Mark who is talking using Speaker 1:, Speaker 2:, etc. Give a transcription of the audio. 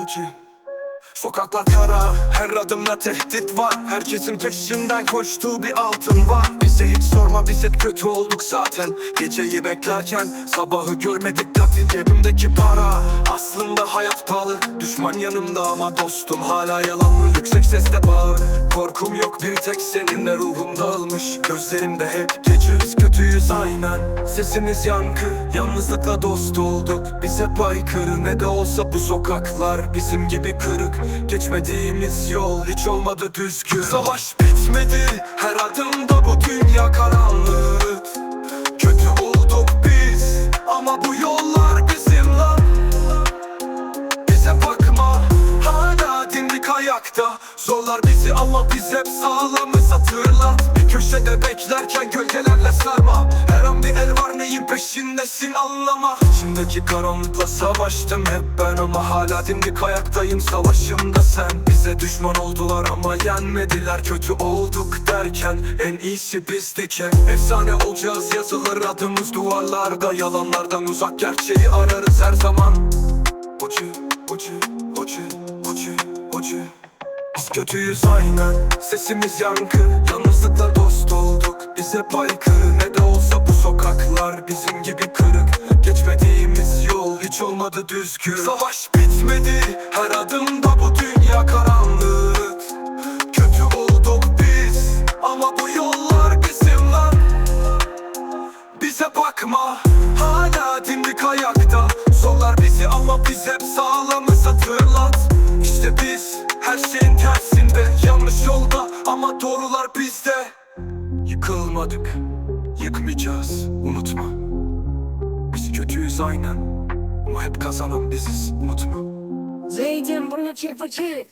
Speaker 1: Gucci. Sokaklar kara, her adımda tehdit var. Herkesin peşinden koştuğu bir altın var. Bize hiç sorma biz hep kötü olduk zaten. Geceyi beklerken sabahı görmedik datin Cebimdeki para. Aslında hayat pahalı Düşman yanımda ama dostum hala yalan. Mı? Yüksek sesle bağır Korkum yok. Bir tek seninle ruhum dağılmış. Gözlerimde hep geçiyoruz kötüyüz aynen. Sesimiz yankı yalnızlıkla dost olduk. Bize aykırı ne de olsa bu sokaklar bizim gibi kırık Geçmediğimiz yol hiç olmadı düzgün. Savaş bitmedi her adımda bu dünya karanlık. Kötü olduk biz ama bu yollar bizim lan. Bize bakma Hala dimdik ayakta. Zorlar bizi ama biz hep sağlamız. Hatırlat Bir köşede beklerken gölgelerle sarma. Her an bir el peşindesin anlama. İçimdeki karanlıkla savaştım hep ben Ama hala dimdik ayaktayım. Savaşımda sen Bize düşman oldular ama yenmediler. Kötü olduk derken en iyisi bizdik. Hep Efsane olacağız yazılır adımız duvarlarda. Yalanlardan uzak gerçeği ararız her zaman. Ucu, ucu, ucu, ucu, ucu Biz kötüyüz aynen. Sesimiz yankı. Yalnızlıkla dost olduk. Biz hep aykırı. Ne olmadı düzgün. Savaş bitmedi Her adımda bu dünya karanlık. Kötü olduk biz Ama bu yollar bizim lan. Bize bakma Hala dimdik ayakta. Sollar bizi ama biz hep sağlamız hatırlat İşte biz her şeyin tersinde. Yanlış yolda ama doğrular bizde. Yıkılmadık Yıkmayacağız unutma. Biz kötüyüz aynen Ama hep kazanan biziz unutma
Speaker 2: Zeytin bunu çırpıcı